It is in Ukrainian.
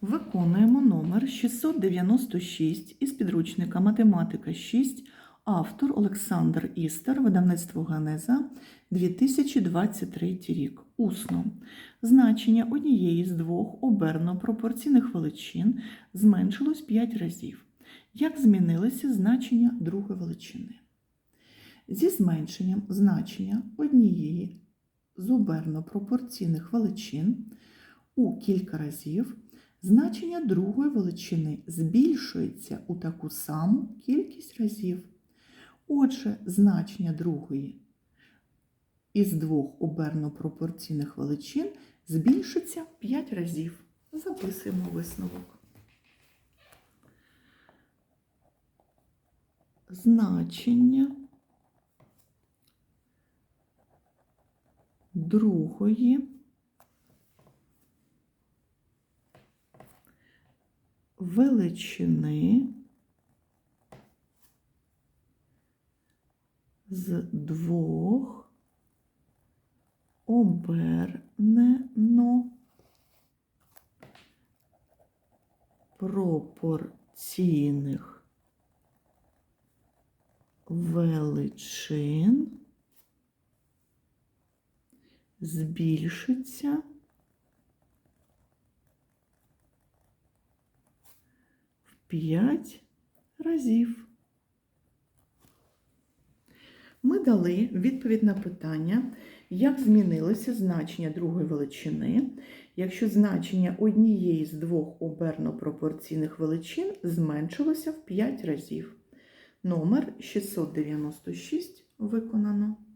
Виконуємо номер 696 із підручника Математика 6, автор Олександр Істер, видавництво Ганеза, 2023 рік. Усно. Значення однієї з двох оберно пропорційних величин зменшилось 5 разів. Як змінилися значення другої величини? Зі зменшенням значення однієї з оберно пропорційних величин у кілька разів значення другої величини збільшується у таку саму кількість разів. Отже, значення другої із двох оберно пропорційних величин збільшиться 5 разів. Записуємо висновок. Значення другої величини з двох обернено. Пропорційних величин збільшиться в 5 разів. Ми дали відповідь на питання, як змінилося значення другої величини, якщо значення однієї з двох оберно пропорційних величин зменшилося в 5 разів. Номер 696 виконано.